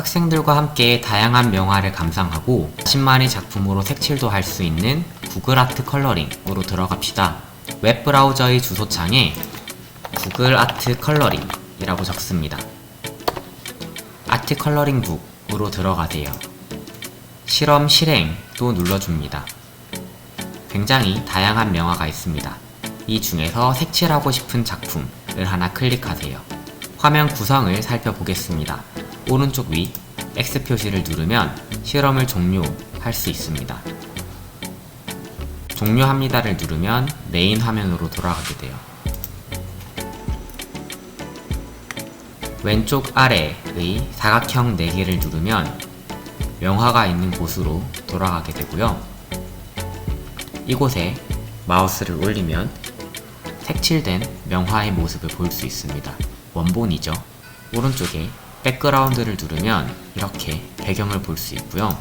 학생들과 함께 다양한 명화를 감상하고 자신만의 작품으로 색칠도 할 수 있는 구글 아트 컬러링으로 들어갑시다. 웹 브라우저의 주소창에 구글 아트 컬러링이라고 적습니다. 아트 컬러링 북으로 들어가세요. 실험 실행도 눌러줍니다. 굉장히 다양한 명화가 있습니다. 이 중에서 색칠하고 싶은 작품을 하나 클릭하세요. 화면 구성을 살펴보겠습니다. 오른쪽 위 X 표시를 누르면 실험을 종료할 수 있습니다. 종료합니다를 누르면 메인 화면으로 돌아가게 돼요. 왼쪽 아래의 사각형 4개를 누르면 명화가 있는 곳으로 돌아가게 되고요. 이곳에 마우스를 올리면 색칠된 명화의 모습을 볼 수 있습니다. 원본이죠. 오른쪽에 백그라운드를 누르면 이렇게 배경을 볼 수 있고요.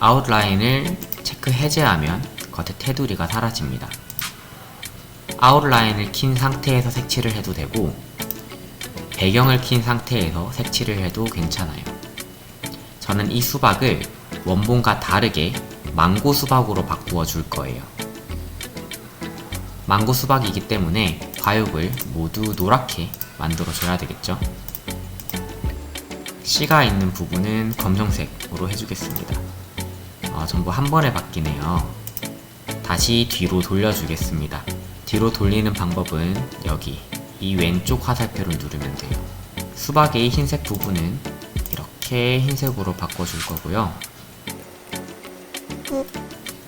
아웃라인을 체크 해제하면 겉에 테두리가 사라집니다. 아웃라인을 킨 상태에서 색칠을 해도 되고 배경을 킨 상태에서 색칠을 해도 괜찮아요. 저는 이 수박을 원본과 다르게 망고 수박으로 바꾸어 줄 거예요. 망고 수박이기 때문에 과육을 모두 노랗게 만들어 줘야 되겠죠. 씨가 있는 부분은 검정색으로 해주겠습니다. 어, 전부 한 번에 바뀌네요. 다시 뒤로 돌려주겠습니다. 뒤로 돌리는 방법은 여기 이 왼쪽 화살표를 누르면 돼요. 수박의 흰색 부분은 이렇게 흰색으로 바꿔줄 거고요.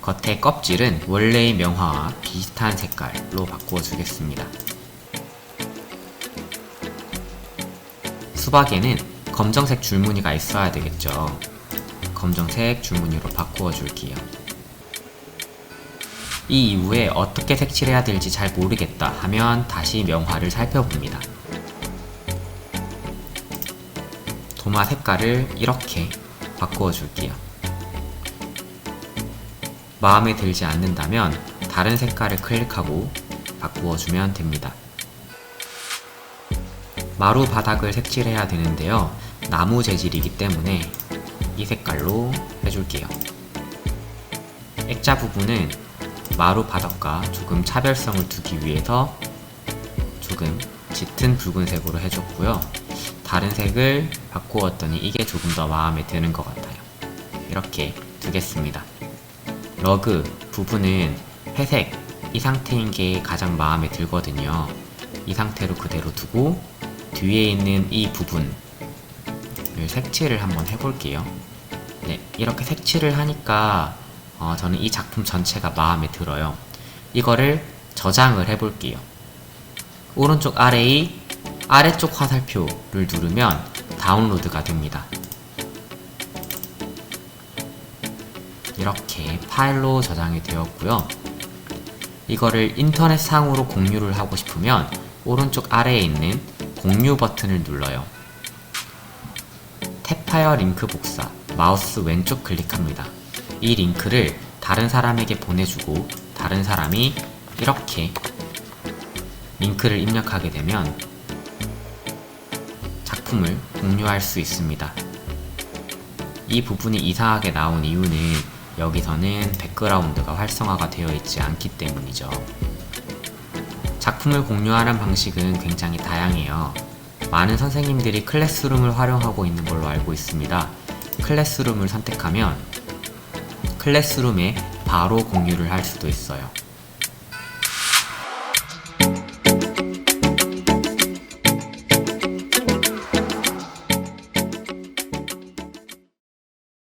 겉의 껍질은 원래의 명화와 비슷한 색깔로 바꾸어 주겠습니다. 수박에는 검정색 줄무늬가 있어야 되겠죠. 검정색 줄무늬로 바꾸어 줄게요. 이 이후에 어떻게 색칠해야 될지 잘 모르겠다 하면 다시 명화를 살펴봅니다. 도마 색깔을 이렇게 바꾸어 줄게요. 마음에 들지 않는다면 다른 색깔을 클릭하고 바꾸어 주면 됩니다. 마루 바닥을 색칠해야 되는데요. 나무 재질이기 때문에 이 색깔로 해줄게요. 액자 부분은 마루 바닥과 조금 차별성을 두기 위해서 조금 짙은 붉은색으로 해줬고요. 다른 색을 바꾸었더니 이게 조금 더 마음에 드는 것 같아요. 이렇게 두겠습니다. 러그 부분은 회색 이 상태인 게 가장 마음에 들거든요. 이 상태로 그대로 두고 뒤에 있는 이 부분을 색칠을 한번 해볼게요. 네, 이렇게 색칠을 하니까 어, 저는 이 작품 전체가 마음에 들어요. 이거를 저장을 해볼게요. 오른쪽 아래의 아래쪽 화살표를 누르면 다운로드가 됩니다. 이렇게 파일로 저장이 되었고요. 이거를 인터넷 상으로 공유를 하고 싶으면 오른쪽 아래에 있는 공유 버튼을 눌러요. 탭 파일 링크 복사, 마우스 왼쪽 클릭합니다. 이 링크를 다른 사람에게 보내주고 다른 사람이 이렇게 링크를 입력하게 되면 작품을 공유할 수 있습니다. 이 부분이 이상하게 나온 이유는 여기서는 백그라운드가 활성화가 되어 있지 않기 때문이죠. 작품을 공유하는 방식은 굉장히 다양해요. 많은 선생님들이 클래스룸을 활용하고 있는 걸로 알고 있습니다. 클래스룸을 선택하면 클래스룸에 바로 공유를 할 수도 있어요.